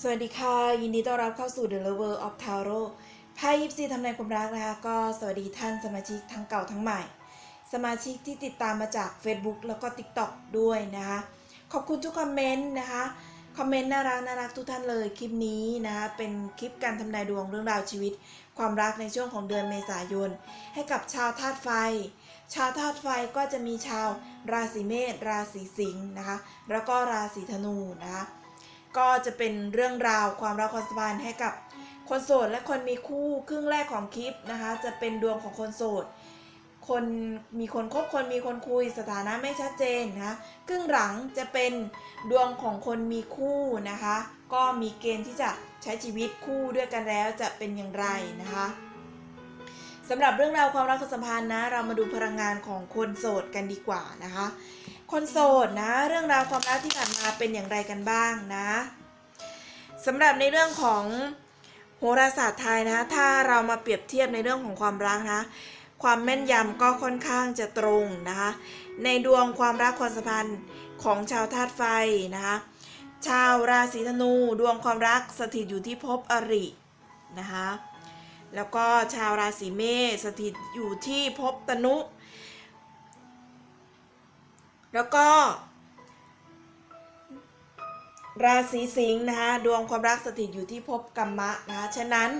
สวัสดีค่ะ ยินดีต้อนรับเข้าสู่ The Lover of Tarot ไพ่ยิปซีทำนายความรักนะคะ ก็สวัสดีท่านสมาชิกทั้งเก่าทั้งใหม่ สมาชิกที่ติดตามมาจาก Facebook แล้วก็ TikTok ด้วยนะคะ ขอบคุณทุกคอมเมนต์นะคะ คอมเมนต์น่ารักน่ารักทุกท่านเลย คลิปนี้นะคะเป็นคลิปการทำนายดวงเรื่องราวชีวิต ความรักในช่วงของเดือนเมษายน ให้กับชาวธาตุไฟ ชาวธาตุไฟก็จะมีชาวราศีเมษราศีสิงห์นะคะ แล้วก็ราศีธนูนะคะ ก็จะเป็นเรื่องราวความรักความสัมพันธ์ให้กับคนโสดและคนมีคู่ครึ่งแรกของคลิปนะคะ จะเป็นดวงของคนโสด คนมีคนคบคนมีคนคุยสถานะไม่ชัดเจนนะคะครึ่งหลังจะเป็นดวงของคนมีคู่นะคะ ก็มีเกณฑ์ที่จะใช้ชีวิตคู่ด้วยกันแล้วจะเป็นอย่างไรนะคะสำหรับเรื่องราวความรักความสัมพันธ์นะ เรามาดูพลังงานของคนโสดกันดีกว่านะคะ คนโสดนะ เรื่องราวความรักที่ผ่านมาเป็นอย่างไรกันบ้างนะสำหรับในเรื่องของโหราศาสตร์ไทยนะ ถ้าเรามาเปรียบเทียบในเรื่องของความรักนะ ความแม่นยำก็ค่อนข้างจะตรงนะคะ ในดวงความรักความสัมพันธ์ของชาวธาตุไฟนะคะ ชาวราศีธนูดวงความรักสถิตอยู่ที่ภพอรินะคะ แล้วก็ชาวราศีเมษสถิตอยู่ที่ภพตนุ แล้วก็ ราศีสิงห์นะคะดวงความรักสถิตอยู่ที่ภพกรรมะนะคะฉะนั้น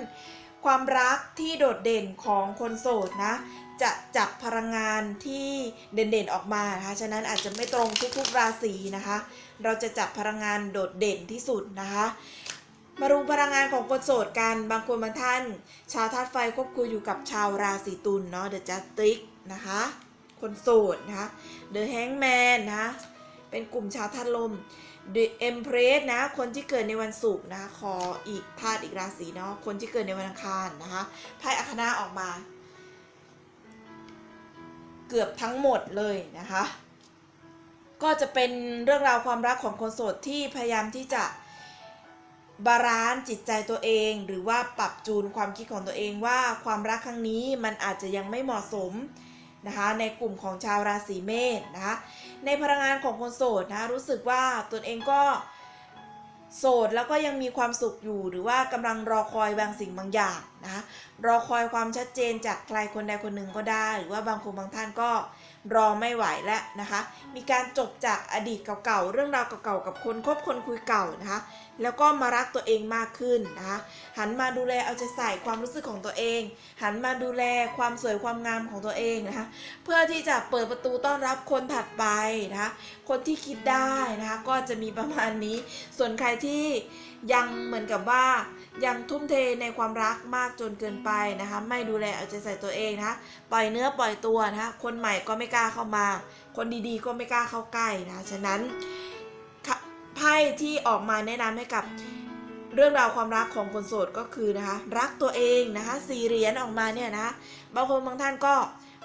ความรักที่โดดเด่นของคนโสดนะจะจับพลังงานที่เด่นๆออกมานะคะฉะนั้นอาจจะไม่ตรงทุกๆราศีนะคะ เราจะจับพลังงานโดดเด่นที่สุดนะคะมาดูพลังงานของคนโสดกันบางคนบางท่าน ชาวธาตุไฟควบคุมอยู่กับชาวราศีตุลเนาะเดอะจัสติกนะคะ คนโสดนะคะเดอะแฮงแมนนะคะเป็นกลุ่มชาวธาตุลม The Empress นะ คนที่เกิดในวันศุกร์นะขออีกธาตุอีกราศีเนาะ คนที่เกิดในวันอังคารนะคะ ไพ่อัคนาออกมา เกือบทั้งหมดเลยนะคะ ก็จะเป็นเรื่องราวความรักของคนโสดที่พยายามที่จะบาลานซ์จิตใจตัวเอง หรือว่าปรับจูนความคิดของตัวเองว่าความรักครั้งนี้มันอาจจะยังไม่เหมาะสม นะคะในกลุ่มของชาวราศีเมษนะคะในพลังงานของคนโสดนะรู้สึกว่าตนเองก็โสดแล้วก็ยังมีความสุขอยู่หรือว่ากำลังรอคอยบางสิ่งบางอย่างนะคะรอคอยความชัดเจนจากใครคนใดคนหนึ่งก็ได้ หรือว่าบางคนบางท่านก็ รอไม่ไหวแล้วนะคะ มีการจบจากอดีตเก่าๆ เรื่องราวเก่าๆ กับคนคบคนคุยเก่านะคะ แล้วก็มารักตัวเองมากขึ้นนะคะ หันมาดูแลเอาใจใส่ความรู้สึกของตัวเอง หันมาดูแลความสวยความงามของตัวเองนะคะ เพื่อที่จะเปิดประตูต้อนรับคนถัดไปนะคะ คนที่คิดได้นะคะ ก็จะมีประมาณนี้ ส่วนใครที่ ยังเหมือนกับว่ายังทุ่มเทในความรักมากจนเกินไปนะคะ ไม่ดูแลเอาใจใส่ตัวเองนะปล่อยเนื้อปล่อยตัวนะคะคนใหม่ก็ไม่กล้าเข้ามา คนดีๆก็ไม่กล้าเข้าใกล้นะฉะนั้นค่ะไพ่ที่ออกมาแนะนำให้กับเรื่องราวความรักของคนโสดก็คือนะคะ รักตัวเองนะคะสี่เหรียญออกมาเนี่ยนะะบางคนบางท่านก็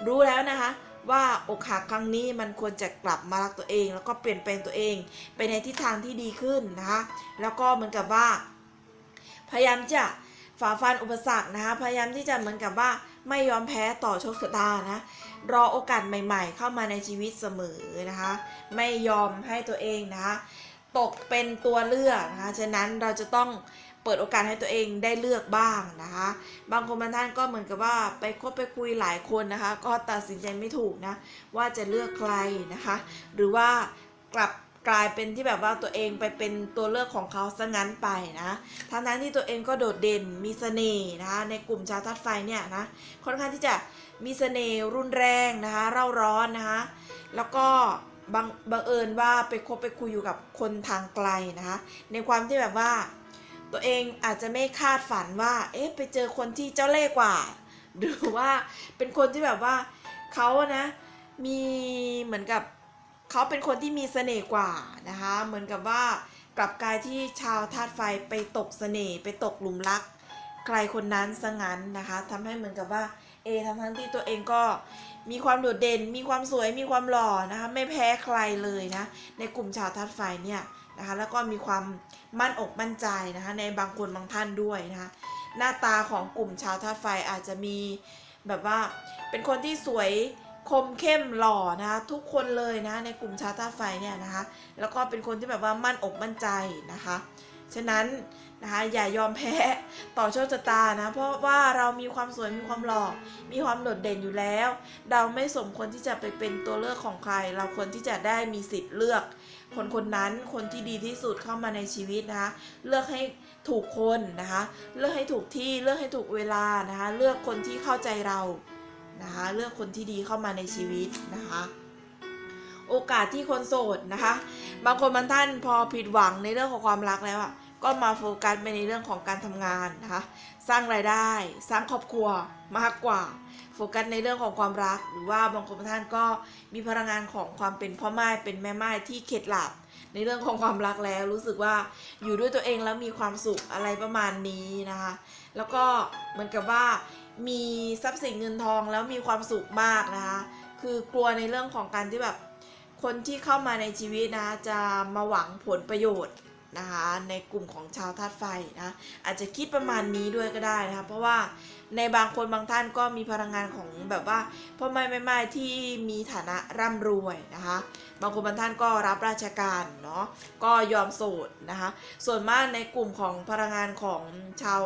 รู้แล้วนะคะ ว่าอกหักครั้งนี้มันควรจะกลับมารักตัวเอง แล้วก็เปลี่ยนแปลงตัวเอง ไปในทิศทางที่ดีขึ้นนะคะแล้วก็เหมือนกับว่า พยายามจะฝ่าฟันอุปสรรคนะคะพยายามที่จะเหมือนกับว่าไม่ยอมแพ้ต่อโชคชะตานะรอโอกาสใหม่ๆ เข้ามาในชีวิตเสมอนะคะ ไม่ยอมให้ตัวเองนะคะตกเป็นตัวเลือกนะคะฉะนั้นเราจะต้อง เปิดโอกาสให้ตัวเองได้เลือกบ้างนะคะ บางคนบางท่านก็เหมือนกับว่าไปคบไปคุยหลายคนนะคะ ก็ตัดสินใจไม่ถูกนะว่าจะเลือกใครนะคะ หรือว่ากลับกลายเป็นที่แบบว่าตัวเองไปเป็นตัวเลือกของเขาซะงั้นไปนะทั้งนั้นที่ตัวเองก็โดดเด่นมีเสน่ห์นะคะในกลุ่มชาวธาตุไฟเนี่ยนะ ค่อนข้างที่จะมีเสน่ห์รุนแรงนะคะเร่าร้อนนะคะ แล้วก็บังบังเอิญว่าไปคบไปคุยอยู่กับคนทางไกลนะคะ ในความที่แบบว่า ตัวเองอาจจะไม่คาดฝันว่า เอ๊ะไปเจอคนที่เจ้าเล่ห์กว่า หรือว่าเป็นคนที่แบบว่าเขานะมีเหมือนกับเขาเป็นคนที่มีเสน่ห์กว่านะคะ เหมือนกับว่ากลับกายที่ชาวธาตุไฟไปตกเสน่ห์ไปตกหลุมรัก ใครคนนั้นซะงั้นนะคะทำให้เหมือนกับว่าเอทั้งทั้งที่ตัวเองก็มีความโดดเด่น มีความสวยมีความหล่อนะคะ ไม่แพ้ใครเลยนะ ในกลุ่มชาวธาตุไฟเนี่ย นะคะแล้วก็มีความมั่นอกมั่นใจนะคะในบางคนบางท่านด้วยนะคะหน้าตาของกลุ่มชาวธาตุไฟอาจจะมีแบบว่าเป็นคนที่สวยคมเข้มหล่อนะคะทุกคนเลยนะในกลุ่มชาวธาตุไฟเนี่ยนะคะแล้วก็เป็นคนที่แบบว่ามั่นอกมั่นใจนะคะฉะนั้นนะคะอย่ายอมแพ้ต่อโชคชะตานะเพราะว่าเรามีความสวยมีความหล่อมีความโดดเด่นอยู่แล้ว เราไม่สมควรที่จะไปเป็นตัวเลือกของใคร เราควรที่จะได้มีสิทธิ์เลือก คนคนนั้นคนที่ดีที่สุดเข้ามาในชีวิตนะคะเลือกให้ถูกคนนะคะเลือกให้ถูกที่เลือกให้ถูกเวลานะคะเลือกคนที่เข้าใจเรานะคะเลือกคนที่ดีเข้ามาในชีวิตนะคะโอกาสที่คนโสดนะคะบางคนบางท่านพอผิดหวังในเรื่องของความรักแล้วอะก็มาโฟกัสไปในเรื่องของการทำงานนะคะสร้างรายได้ สร้างครอบครัว มากกว่า โฟกัสในเรื่องของความรัก หรือว่าบางคนท่านก็มีพลังงานของความเป็นพ่อไม้เป็นแม่ไม้ที่เข็ดหลับในเรื่องของความรักแล้วรู้สึกว่าอยู่ด้วยตัวเองแล้วมีความสุขอะไรประมาณนี้นะคะ แล้วก็เหมือนกับว่ามีทรัพย์สินเงินทองแล้วมีความสุขมากนะคะ คือกลัวในเรื่องของการที่แบบคนที่เข้ามาในชีวิตนะจะมาหวังผลประโยชน์ นะคะในกลุ่มของชาวธาตุไฟนะอาจจะคิดประมาณนี้ด้วยก็ได้นะคะเพราะว่าในบางคนบางท่านก็มีพลังงานของแบบว่าพ่อไม่ไม่ไม่ที่มีฐานะร่ำรวยนะคะบางคนบางท่านก็รับราชการเนาะก็ยอมโสดนะคะส่วนมากในกลุ่มของพลังงานของชาว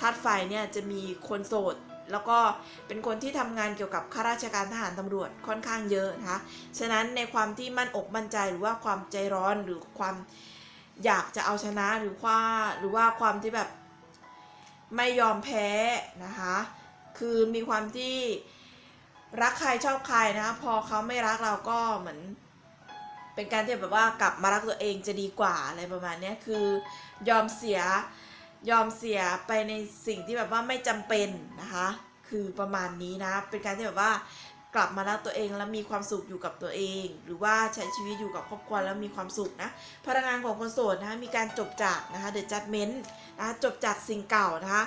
ธาตุไฟเนี่ยจะมีคนโสดแล้วก็เป็นคนที่ทำงานเกี่ยวกับข้าราชการทหารตำรวจค่อนข้างเยอะนะคะ ฉะนั้นในความที่มั่นอกมั่นใจหรือว่าความใจร้อนหรือความ อยากจะเอาชนะหรือว่าหรือว่าความที่แบบไม่ยอมแพ้นะคะ คือมีความที่รักใครชอบใครนะคะพอเขาไม่รักเราก็เหมือน เป็นการที่แบบว่ากลับมารักตัวเองจะดีกว่าอะไรประมาณนี้คือยอมเสียยอมเสียไปในสิ่งที่แบบว่าไม่จำเป็นนะคะ คือประมาณนี้นะ เป็นการที่แบบว่า กลับมารักตัวเองแล้วมีความสุขอยู่กับตัวเอง หรือว่าใช้ชีวิตอยู่กับครอบครัวแล้วมีความสุขนะพลังงานของคนโสดนะคะมีการจบจากนะคะ The Judgment นะคะจบจากสิ่งเก่านะคะ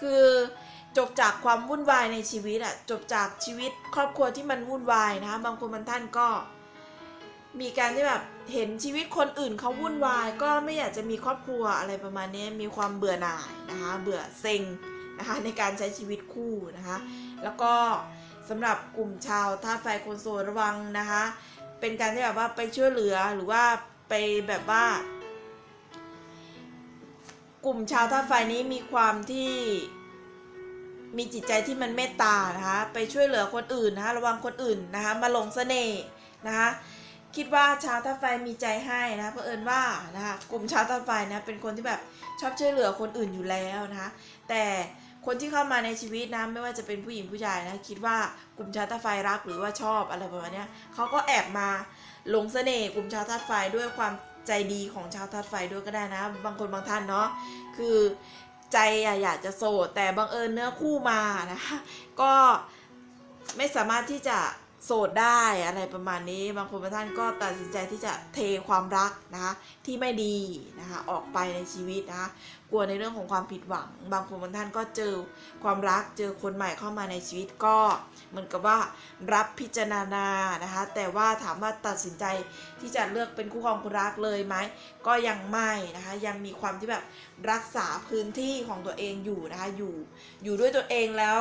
คือจบจากความวุ่นวายในชีวิตอะจบจากชีวิตครอบครัวที่มันวุ่นวายนะคะบางคนบางท่านก็ มีการที่แบบเห็นชีวิตคนอื่นเขาวุ่นวาย ก็ไม่อยากจะมีครอบครัวอะไรประมาณนี้มีความเบื่อหน่ายนะคะเบื่อเซ็งนะคะในการใช้ชีวิตคู่นะคะแล้วก็ สำหรับกลุ่มชาวท่าตุไฟคนโสดระวังนะคะ เป็นการที่แบบว่าไปช่วยเหลือหรือว่าไปแบบว่า กลุ่มชาวท่าตุไฟนี้มีความที่มีจิตใจที่มันเมตตานะคะไปช่วยเหลือคนอื่นนะคะระวังคนอื่นนะคะมาหลงเสน่ห์นะคะคิดว่าชาวท่าตุไฟมีใจให้นะเผอิญว่านะคะกลุ่มชาวท่าตุไฟนะเป็นคนที่แบบชอบช่วยเหลือคนอื่นอยู่แล้วนะคะแต่ คนที่เข้ามาในชีวิตนะไม่ว่าจะเป็นผู้หญิงผู้ชายนะคิดว่ากลุ่มชาวท่าตุไฟรักหรือว่าชอบอะไรประมาณนี้เขาก็แอบมาหลงเสน่ห์กลุ่มชาวธาตุไฟด้วยความใจดีของชาวธาตุไฟด้วยก็ได้นะ บางคนบางท่านเนาะคือใจอยากจะโสดแต่บังเอิญเนื้อคู่มานะก็ไม่สามารถที่จะโสดได้อะไรประมาณนี้ บางคนบางท่านก็ตัดสินใจที่จะเทความรักนะคะที่ไม่ดีนะคะออกไปในชีวิตนะคะ ลัวในเรื่องของความผิดหวัง บางคนบางท่านก็เจอความรักเจอคนใหม่เข้ามาในชีวิตก็ เหมือนกับว่ารับพิจารณานะคะ แต่ว่าถามว่าตัดสินใจที่จะเลือกเป็นคู่ครองคนรักเลยไหมก็ยังไม่นะคะ ยังมีความที่แบบรักษาพื้นที่ของตัวเองอยู่นะคะอยู่อยู่ด้วยตัวเองแล้ว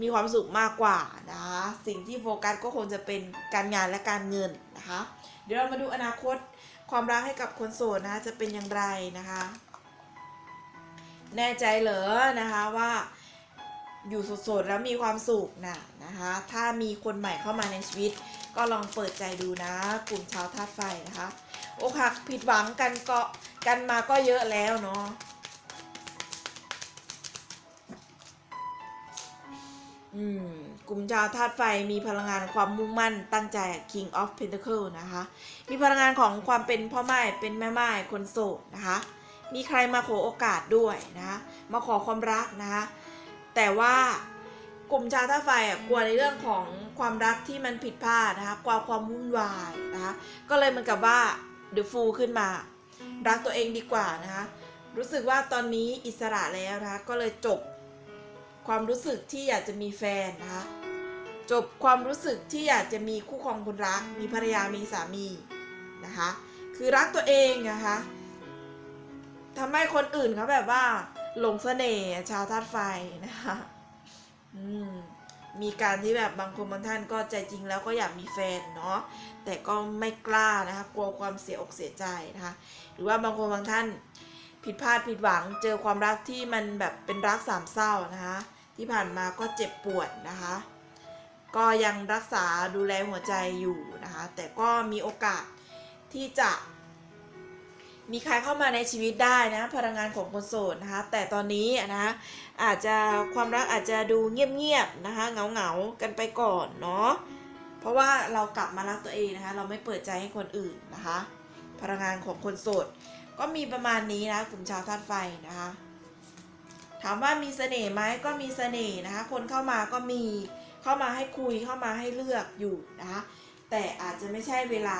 มีความสุขมากกว่านะคะสิ่งที่โฟกัสก็คงจะเป็นการงานและการเงินนะคะ เดี๋ยวเรามาดูอนาคตความรักให้กับคนโสดนะคะจะเป็นอย่างไรนะคะ แน่ใจเหรอนะคะว่าอยู่สดๆแล้วมีความสุขนะนะคะ ถ้ามีคนใหม่เข้ามาในชีวิต ก็ลองเปิดใจดูนะ กลุ่มชาวธาตุไฟนะคะอกหักผิดหวังกันก็กันมาก็เยอะแล้วเนาะอืมกลุ่มชาวธาตุไฟมีพลังงานความมุ่งมั่นตั้งใจ King of Pentacle นะคะ มีพลังงานของความเป็นพ่อไม้เป็นแม่ไม้คนโสดนะคะ มีใครมาขอโอกาสด้วยนะมาขอความรักนะคะแต่ว่ากลุ่มชาวท่าไฟอะกลัวในเรื่องของความรักที่มันผิดพลาดนะคะกลัวความวุ่นวายนะคะก็เลยเหมือนกับว่าเดือะฟูขึ้นมา รักตัวเองดีกว่านะคะรู้สึกว่าตอนนี้อิสระแล้วนะคะก็เลยจบความรู้สึกที่อยากจะมีแฟนนะคะจบความรู้สึกที่อยากจะมีคู่ครองคนรัก มีภรรยามีสามีนะคะ คือรักตัวเองนะคะ ทำให้คนอื่นเขาแบบว่า หลงเสน่ห์ชาวธาตุไฟนะคะอืมมีการที่แบบบางคนบางท่านก็ใจจริงแล้วก็อยากมีแฟนเนาะแต่ก็ไม่กล้านะคะกลัวความเสียอกเสียใจนะคะหรือว่าบางคนบางท่านผิดพลาดผิดหวังเจอความรักที่มันแบบเป็นรักสามเศร้านะคะที่ผ่านมาก็เจ็บปวดนะคะ ก็ยังรักษาดูแลหัวใจอยู่นะคะ แต่ก็มีโอกาสที่จะ มีใครเข้ามาในชีวิตได้นะ พลังงานของคนโสดนะคะ แต่ตอนนี้นะคะอาจจะความรักอาจจะดูเงียบๆนะคะเหงาๆกันไปก่อนเนาะเพราะว่าเรากลับมารักตัวเองนะคะ เราไม่เปิดใจให้คนอื่นนะคะ พลังงานของคนโสด ก็มีประมาณนี้นะกลุ่มชาวธาตุไฟนะคะ ถามว่ามีเสน่ห์ไหมก็มีเสน่ห์นะคะ คนเข้ามาก็มีเข้ามาให้คุยเข้ามาให้เลือกอยู่นะคะแต่อาจจะไม่ใช่เวลา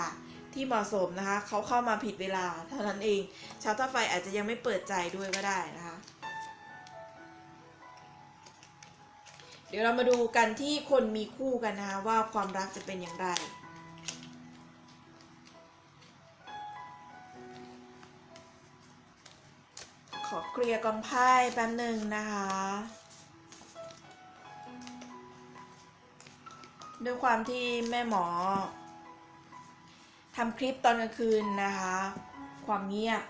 ที่เหมาะสมนะคะ เขาเข้ามาผิดเวลาเท่านั้นเอง ชาวธาตุไฟอาจจะยังไม่เปิดใจด้วยก็ได้นะคะ เดี๋ยวเรามาดูกันที่คนมีคู่กันนะคะว่าความรักจะเป็นอย่างไรขอเคลียร์กองไพ่แป๊บหนึ่งนะคะ ด้วยความที่แม่หมอ ทำคลิปตอนกลางคืนนะคะ ความเงียบ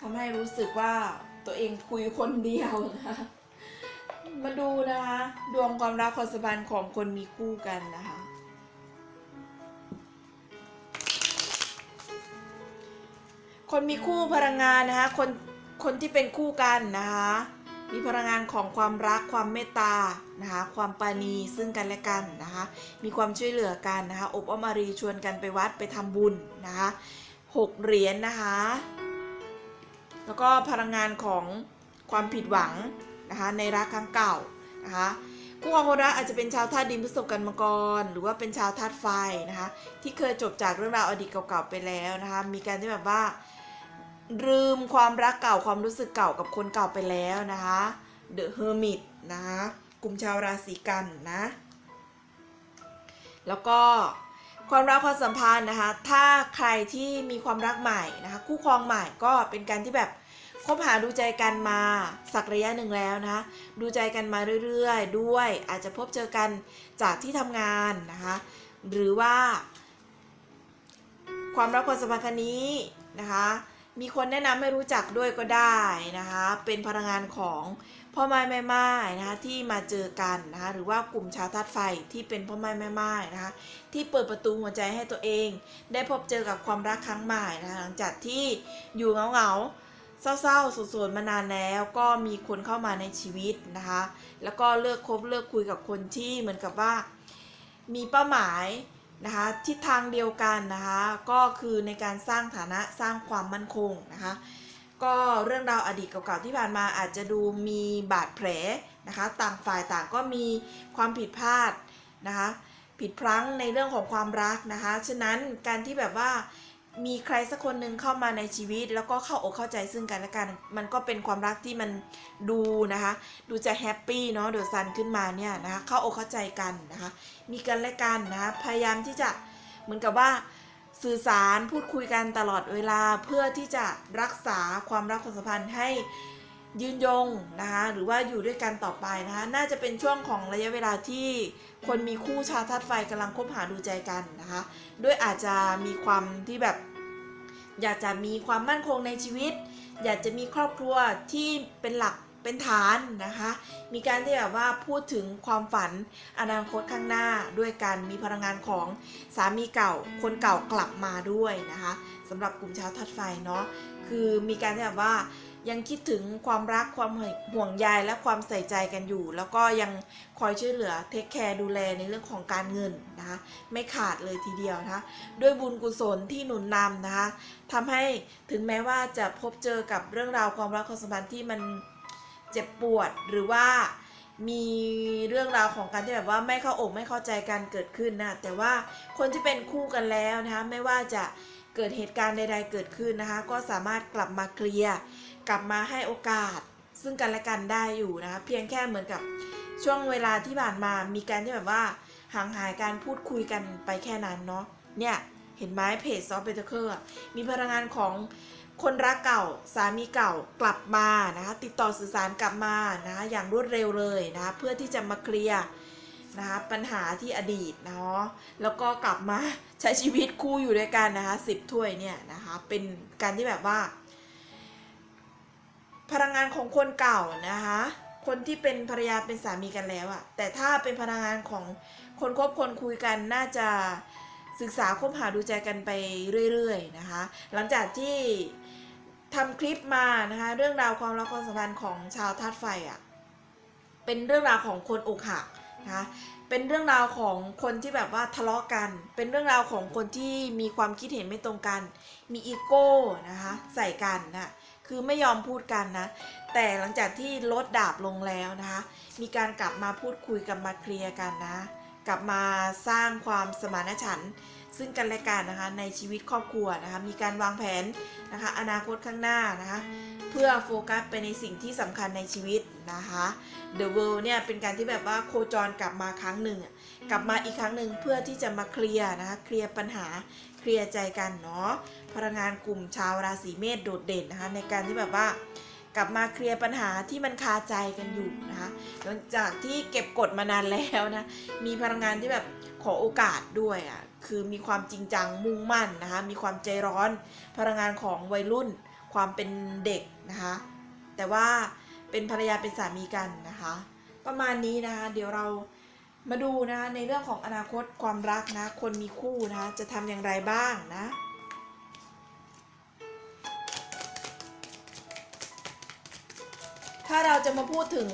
ทำให้รู้สึกว่าตัวเองคุยคนเดียวนะมาดูนะคะ ดวงความรักความสัมพันธ์ของคนมีคู่กันนะคะ คนมีคู่พลังงานนะคะ คนคนที่เป็นคู่กันนะคะ มีพลังงานของความรักความเมตตานะคะความปาณีซึ่งกันและกันนะคะมีความช่วยเหลือกันนะคะอบอ้อมอารีชวนกันไปวัดไปทำบุญนะคะหกเหรียญนนะคะแล้วก็พลังงานของความผิดหวังนะคะในรักครั้งเก่านะคะคู่ของคนรักอาจจะเป็นชาวธาตุดินพฤษภกันมาก่อนหรือว่าเป็นชาวธาตุไฟนะคะที่เคยจบจากเรื่องราวอดีตเก่าๆไปแล้วนะคะมีการที่แบบว่า ลืมความรักเก่าความรู้สึกเก่ากับคนเก่าไปแล้วนะคะ The Hermit นะคะกลุ่มชาวราศีกันนะ แล้วก็ความรักความสัมพันธ์นะคะ ถ้าใครที่มีความรักใหม่นะคะ คู่ครองใหม่ก็เป็นการที่แบบคบหาดูใจกันมาสักระยะหนึ่งแล้วนะคะ ดูใจกันมาเรื่อยๆ ด้วยอาจจะพบเจอกันจากที่ทำงานนะคะ หรือว่า ความรักความสัมพันธ์นี้นะคะ มีคนแนะนำให้รู้จักด้วยก็ได้นะคะ เป็นพลังงานของพ่อไม้แม่ไม้นะคะที่มาเจอกันนะคะหรือว่ากลุ่มชาวธาตุไฟที่เป็นพ่อไม้แม่ไม้นะคะที่เปิดประตูหัวใจให้ตัวเอง ได้พบเจอกับความรักครั้งใหม่นะคะหลังจากที่อยู่เงาเงาๆเศร้าๆโศกๆมานานแล้วก็มีคนเข้ามาในชีวิตนะคะ แล้วก็เลิกคบเลิกคุยกับคนที่เหมือนกับว่า มีเป้าหมาย นะคะทิศทางเดียวกันนะคะก็คือในการสร้างฐานะสร้างความมั่นคงนะคะก็เรื่องราวอดีตเก่าๆที่ผ่านมาอาจจะดูมีบาดแผลนะคะต่างฝ่ายต่างก็มีความผิดพลาดนะคะผิดพลั้งในเรื่องของความรักนะคะฉะนั้นการที่แบบว่า มีใครสักคนหนึ่งเข้ามาในชีวิต แล้วก็เข้าอกเข้าใจซึ่งกันและกัน มันก็เป็นความรักที่มันดูนะคะ ดูจะแฮปปี้เนาะเดือดซันขึ้นมาเนี่ยนะคะเข้าอกเข้าใจกันนะคะ มีกันและกันนะคะพยายามที่จะเหมือนกับว่าสื่อสารพูดคุยกันตลอดเวลาเพื่อที่จะรักษาความรักความสัมพันธ์ให้ ยืนยงนะคะหรือว่าอยู่ด้วยกันต่อไปนะคะน่าจะเป็นช่วงของระยะเวลาที่คนมีคู่ชาวธาตุไฟกำลังคบหาดูใจกันนะคะด้วยอาจจะมีความที่แบบ อยากจะมีความมั่นคงในชีวิต อยากจะมีครอบครัวที่เป็นหลักเป็นฐานนะคะ มีการที่แบบว่าพูดถึงความฝันอนาคตข้างหน้าด้วยกันมีพลังงานของสามีเก่าคนเก่ากลับมาด้วยนะคะสำหรับกลุ่มชาวทัดไฟเนาะคือมีการที่แบบว่า ยังคิดถึงความรักความห่วงใยและความใส่ใจกันอยู่ แล้วก็ยังคอยช่วยเหลือเทคแคร์ดูแลในเรื่องของการเงินนะคะไม่ขาดเลยทีเดียวนะคะด้วยบุญกุศลที่หนุนนำนะคะทำให้ถึงแม้ว่าจะพบเจอกับเรื่องราวความรักความสัมพันธ์ที่มันเจ็บปวดหรือว่ามีเรื่องราวของการที่แบบว่าไม่เข้าอกไม่เข้าใจกันเกิดขึ้นนะแต่ว่าคนที่เป็นคู่กันแล้วนะคะไม่ว่าจะ เกิดเหตุการณ์ใด ๆ เกิดขึ้นนะคะ ก็สามารถกลับมาเคลียร์กลับมาให้โอกาส ซึ่งกันและกันได้อยู่นะคะ เพียงแค่เหมือนกับช่วงเวลาที่ผ่านมามีการที่แบบว่าห่างหายการพูดคุยกันไปแค่นั้นเนาะเนี่ยเห็นไหมเพจซอฟต์เบเตอร์มีพลังงานของคนรักเก่าสามีเก่ากลับมานะคะ ติดต่อสื่อสารกลับมานะคะอย่างรวดเร็วเลยนะคะเพื่อที่จะมาเคลียร์ นะคะปัญหาที่อดีตเนาะแล้วก็กลับมาใช้ชีวิตคู่อยู่ด้วยกันนะคะสิบถ้วยเนี่ยนะคะเป็นการที่แบบว่า พลังงานของคนเก่านะคะคนที่เป็นภรรยาเป็นสามีกันแล้วอะแต่ถ้าเป็นพลังงานของคนคบคนคุยกันน่าจะศึกษาคบหาดูใจกันไปเรื่อยๆนะคะ หลังจากที่ทำคลิปมานะคะเรื่องราวความรักความสัมพันธ์ของชาวธาตุไฟอะเป็นเรื่องราวของคนอกหัก นะคะเป็นเรื่องราวของคนที่แบบว่าทะเลาะกัน เป็นเรื่องราวของคนที่มีความคิดเห็นไม่ตรงกัน มีอีโก้นะคะใส่กันนะคือไม่ยอมพูดกันนะ แต่หลังจากที่ลดดาบลงแล้วนะคะ มีการกลับมาพูดคุยกับมาเคลียร์กันนะ กลับมาสร้างความสมานฉันท์ ซึ่งกันและกันนะคะในชีวิตครอบครัวนะคะมีการวางแผนนะคะอนาคตข้างหน้านะคะเพื่อโฟกัสไปในสิ่งที่สำคัญในชีวิตนะคะ The World เนี่ยเป็นการที่แบบว่าโคจรกลับมาครั้งหนึ่งกลับมาอีกครั้งหนึ่งเพื่อที่จะมาเคลียร์นะคะเคลียร์ปัญหาเคลียร์ใจกันเนาะพลังงานกลุ่มชาวราศีเมษโดดเด่นนะคะในการที่แบบว่ากลับมาเคลียร์ปัญหาที่มันคาใจกันอยู่นะคะหลังจากที่เก็บกดมานานแล้วนะมีพลังงานที่แบบขอโอกาสด้วยอะ คือมีความจริงจังมุ่งมั่นนะคะ มีความใจร้อน พลังงานของวัยรุ่น ความเป็นเด็กนะคะ แต่ว่าเป็นภรรยาเป็นสามีกันนะคะ ประมาณนี้นะคะ เดี๋ยวเรามาดูนะคะในเรื่องของอนาคตความรักนะ คนมีคู่นะคะจะทำอย่างไรบ้างนะถ้าเราจะมาพูดถึง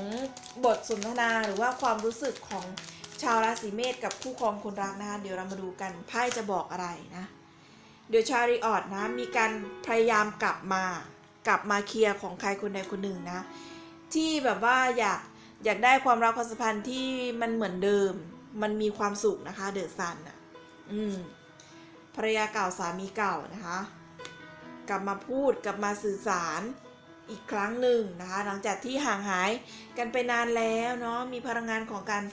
บทสนทนาหรือว่าความรู้สึกของ ชาวราศีเมษกับคู่ครองคนรักนะคะเดี๋ยวเรามาดูกันไพ่จะบอกอะไรนะเดี๋ยวชาริออดนะมีการพยายามกลับมากลับมาเคลียร์ของใครคนใดคนหนึ่งนะ ที่แบบว่าอยากอยากได้ความรักความสัมพันธ์ที่มันเหมือนเดิม มันมีความสุขนะคะ เดอะซันอะ อืมภรรยาเก่าสามีเก่านะคะ กลับมาพูดกลับมาสื่อสารอีกครั้งหนึ่งนะคะ หลังจากที่ห่างหายกันไปนานแล้วเนาะมีพลังงานของการ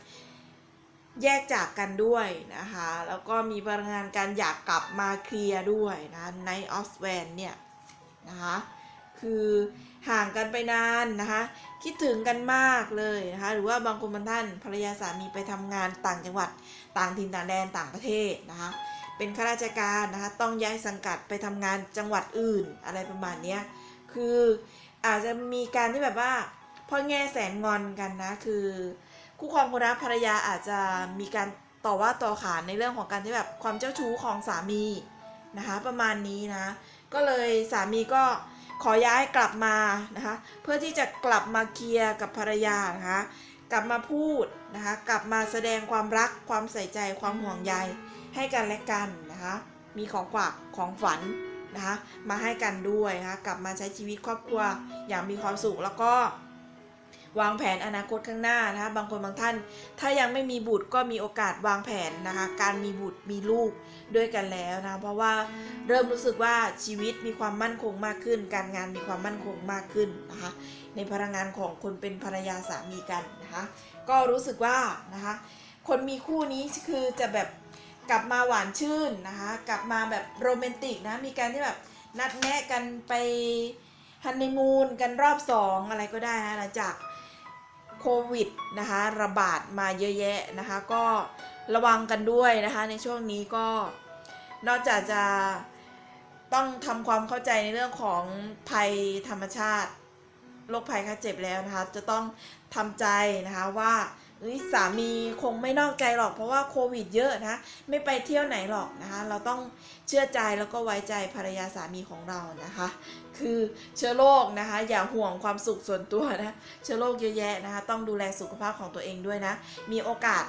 แยกจากกันด้วยนะคะ แล้วก็มีพลังงานการอยากกลับมาเคลียร์ด้วยนะในออสแวนเนี่ยนะคะคือห่างกันไปนานนะคะ คิดถึงกันมากเลยนะคะ หรือว่าบางคนบางท่านภรรยาสามีไปทำงานต่างจังหวัดต่างถิ่นต่างแดนต่างประเทศนะคะ เป็นข้าราชการนะคะ ต้องย้ายสังกัดไปทำงานจังหวัดอื่นอะไรประมาณนี้คืออาจจะมีการที่แบบว่าพ่อแง่แสนงอนกันนะ คือ คู่ครองคนรักภรรยาอาจจะมีการต่อว่าต่อขานในเรื่องของการที่แบบความเจ้าชู้ของสามีนะคะประมาณนี้นะ ก็เลยสามีก็ขอย้ายกลับมานะคะเพื่อที่จะกลับมาเคลียร์กับภรรยานะคะกลับมาพูดนะคะกลับมาแสดงความรักความใส่ใจความห่วงใยให้กันและกันนะคะมีของฝากของฝันนะคะมาให้กันด้วยนะคะกลับมาใช้ชีวิตครอบครัวอย่างมีความสุขแล้วก็ วางแผนอนาคตข้างหน้านะคะบางคนบางท่าน ถ้ายังไม่มีบุตรก็มีโอกาสวางแผนนะคะ การมีบุตรมีลูกด้วยกันแล้วนะเพราะว่าเริ่มรู้สึกว่าชีวิตมีความมั่นคงมากขึ้น การงานมีความมั่นคงมากขึ้นนะคะ ในพลังงานของคนเป็นภรรยาสามีกันนะคะก็รู้สึกว่านะคะ คนมีคู่นี้คือจะแบบกลับมาหวานชื่นนะคะ กลับมาแบบโรแมนติกนะมีการที่แบบนัดแนะกันไปฮันนีมูนกันรอบสองอะไรก็ได้นะหลังจาก โควิดนะคะระบาดมาเยอะแยะนะคะก็ระวังกันด้วยนะคะในช่วงนี้ก็นอกจากจะต้องทำความเข้าใจในเรื่องของภัยธรรมชาติโรคภัยค่าเจ็บแล้วนะคะ จะต้องทำใจนะคะว่า เอ้ยสามีคงไม่นอกใจหรอกเพราะว่าโควิดเยอะนะ ไม่ไปเที่ยวไหนหรอกนะคะ เราต้องเชื่อใจแล้วก็ไว้ใจภรรยาสามีของเรานะคะ คือเชื้อโรคนะคะ อย่าห่วงความสุขส่วนตัวนะเชื้อโรคเยอะแยะนะคะ ต้องดูแลสุขภาพของตัวเองด้วยนะ มีโอกาส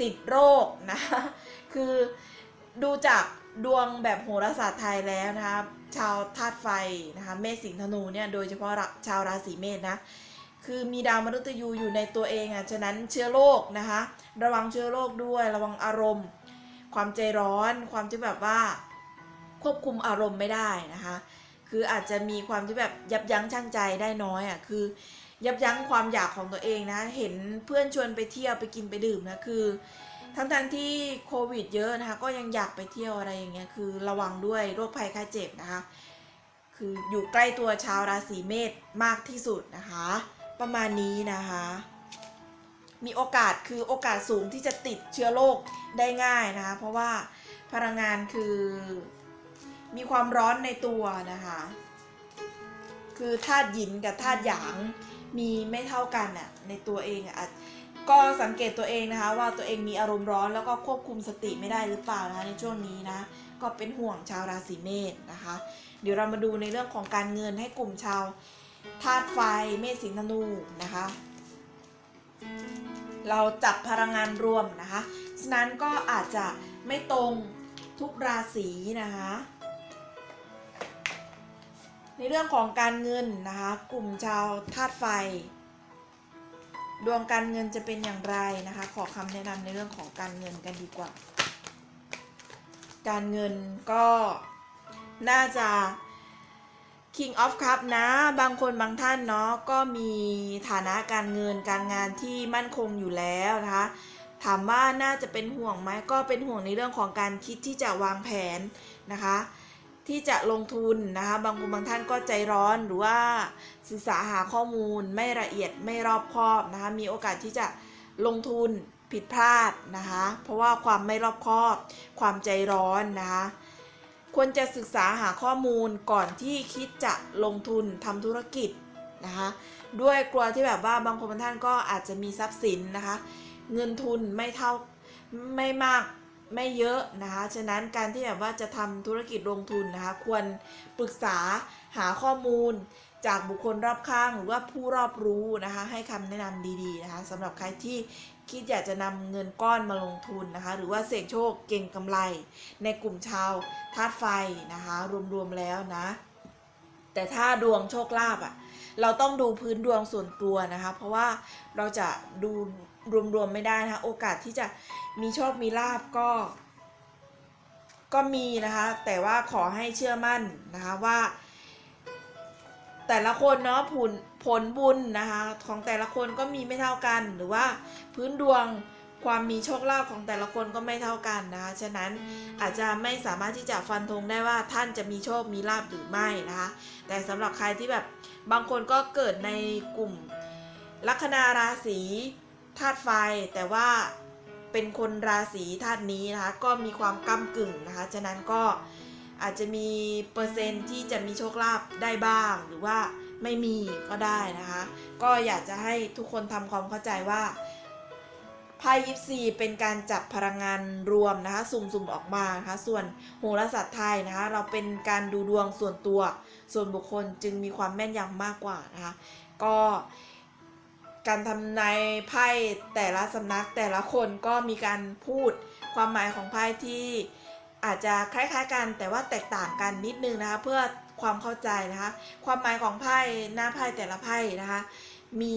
ติดโรคนะคะคือดูจากดวงแบบโหราศาสตร์ไทยแล้วนะคะ ชาวธาตุไฟนะคะเมษสิงห์ธนูเนี่ยโดยเฉพาะชาวราศีเมษนะ คือมีดาวมฤตยูอยู่ในตัวเองอะฉะนั้นเชื้อโรคนะคะ ระวังเชื้อโรคด้วยระวังอารมณ์ ความใจร้อน ความที่แบบว่า ควบคุมอารมณ์ไม่ได้นะคะ คืออาจจะมีความที่แบบยับยั้งชั่งใจได้น้อยอะคือ ยับยั้งความอยากของตัวเองนะ เห็นเพื่อนชวนไปเที่ยวไปกินไปดื่มนะคือทั้งทที่โควิดเยอะนะคะ ก็ยังอยากไปเที่ยวอะไรอย่างเงี้ยคือระวังด้วยโรคภัยไข้เจ็บนะคะ คืออยู่ใกล้ตัวชาวราศีเมษมากที่สุดนะคะ ประมาณนี้นะคะ มีโอกาสคือโอกาสสูงที่จะติดเชื้อโรคได้ง่ายนะคะ เพราะว่าพลังงานคือ มีความร้อนในตัวนะคะ คือธาตุหยินกับธาตุหยางมีไม่เท่ากันอะในตัวเองอะก็สังเกตตัวเองนะคะว่าตัวเองมีอารมณ์ร้อนแล้วก็ควบคุมสติไม่ได้หรือเปล่านะคะในช่วงนี้นะ ก็เป็นห่วงชาวราศีเมษนะคะ เดี๋ยวเรามาดูในเรื่องของการเงินให้กลุ่มชาว ธาตุไฟเมษสิงธนูนะคะ เราจับพลังงานรวมนะคะ ฉะนั้นก็อาจจะไม่ตรงทุกราศีนะคะ ในเรื่องของการเงินนะคะ กลุ่มชาวธาตุไฟ ดวงการเงินจะเป็นอย่างไรนะคะ ขอคำแนะนำในเรื่องของการเงินกันดีกว่า การเงินก็น่าจะ King of Cup นะ บางคนบางท่านเนาะก็มีฐานะการเงินการงานที่มั่นคงอยู่แล้วนะคะถามว่าน่าจะเป็นห่วงไหมก็เป็นห่วงในเรื่องของการคิดที่จะวางแผนนะคะ ที่จะลงทุนนะคะ บางคนบางท่านก็ใจร้อนหรือว่าศึกษาหาข้อมูลไม่ละเอียดไม่รอบคอบนะคะ มีโอกาสที่จะลงทุนผิดพลาดนะคะ เพราะว่าความไม่รอบคอบ ความใจร้อนนะคะ ควรจะศึกษาหาข้อมูลก่อนที่คิดจะลงทุนทำธุรกิจนะคะด้วยกลัวที่แบบว่าบางคนบางท่านก็อาจจะมีทรัพย์สินนะคะ เงินทุนไม่เท่าไม่มากไม่เยอะนะคะฉะนั้นการที่แบบว่าจะทำธุรกิจลงทุนนะคะ ควรปรึกษาหาข้อมูลจากบุคคลรอบข้างหรือว่าผู้รอบรู้นะคะ ให้คำแนะนำดีๆนะคะสำหรับใครที่ คิดอยากจะนำเงินก้อนมาลงทุนนะคะ หรือว่าเสี่ยงโชคเก่งกำไร ในกลุ่มชาวธาตุไฟนะคะ รวมๆแล้วนะ แต่ถ้าดวงโชคลาภอะเราต้องดูพื้นดวงส่วนตัวนะคะ เพราะว่าเราจะดูรวมๆไม่ได้นะคะโอกาสที่จะมีโชคมีลาบก็ ก็มีนะคะ แต่ว่าขอให้เชื่อมั่นนะคะว่า แต่ละคนเนาะผลผลบุญนะคะของแต่ละคนก็มีไม่เท่ากันหรือว่าพื้นดวงความมีโชคลาภของแต่ละคนก็ไม่เท่ากันนะคะฉะนั้นอาจจะไม่สามารถที่จะฟันธงได้ว่าท่านจะมีโชคมีลาภหรือไม่นะคะแต่สำหรับใครที่แบบบางคนก็เกิดในกลุ่มลัคนาราศีธาตุไฟ แต่ว่าเป็นคนราศีธาตุนี้นะคะก็มีความก้ากึ่งนะคะฉะนั้นก็ อาจจะมีเปอร์เซ็นต์ที่จะมีโชคลาภได้บ้าง หรือว่าไม่มีก็ได้นะคะ ก็อยากจะให้ทุกคนทำความเข้าใจว่าไพ่ยิปซีเป็นการจับพลังงานรวมนะคะสุ่มๆออกมานะคะส่วนโหราศาสตร์ไทยนะคะเราเป็นการดูดวงส่วนตัว ส่วนบุคคลจึงมีความแม่นยำมากกว่านะคะก็การทำนายไพ่แต่ละสำนักแต่ละคนก็มีการพูดความหมายของไพ่ที่ อาจจะคล้ายๆกันแต่ว่าแตกต่างกันนิดนึงนะคะเพื่อความเข้าใจนะคะ ความหมายของไพ่หน้าไพ่แต่ละไพ่นะคะ มี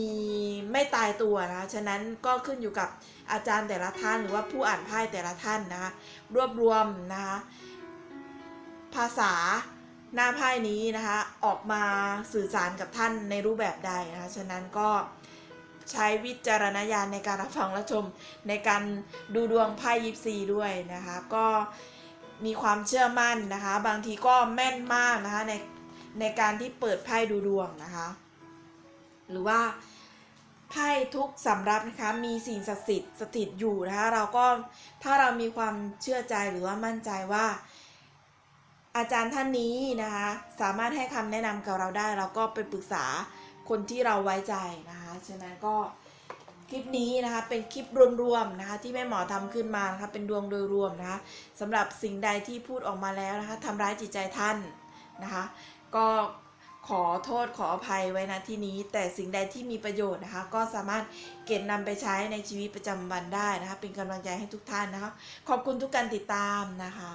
ไม่ตายตัวนะคะฉะนั้นก็ขึ้นอยู่กับอาจารย์แต่ละท่านหรือว่าผู้อ่านไพ่แต่ละท่านนะคะ รวบรวมนะคะภาษาหน้าไพ่นี้นะคะออกมาสื่อสารกับท่านในรูปแบบใดนะคะฉะนั้นก็ใช้วิจารณญาณในการรับฟังและชมในการดูดวงไพ่ยิปซีด้วยนะคะ ก็ มีความเชื่อมั่นนะคะ บางทีก็แม่นมากนะคะในในการที่เปิดไพ่ดูดวงนะคะ หรือว่าไพ่ทุกสำรับนะคะมีสิ่งศักดิ์สิทธิ์สถิตอยู่นะคะเราก็ถ้าเรามีความเชื่อใจหรือว่ามั่นใจว่า อาจารย์ท่านนี้นะคะสามารถให้คำแนะนำกับเราได้ เราก็ไปปรึกษาคนที่เราไว้ใจนะคะฉะนั้นก็ ลิปนี้นะคะเป็นคลิปรวมๆนะคะที่แม่หมอทำขึ้นมานะคะเป็นดวงโดยรวมนะคะสำหรับสิ่งใดที่พูดออกมาแล้วนะคะทำร้ายจิตใจท่านนะคะก็ขอโทษขออภัยไว้นะที่นี้ แต่สิ่งใดที่มีประโยชน์นะคะ ก็สามารถเก็บนำไปใช้ในชีวิตประจำวันได้นะคะ เป็นกำลังใจให้ทุกท่านนะคะ ขอบคุณทุกการติดตามนะคะ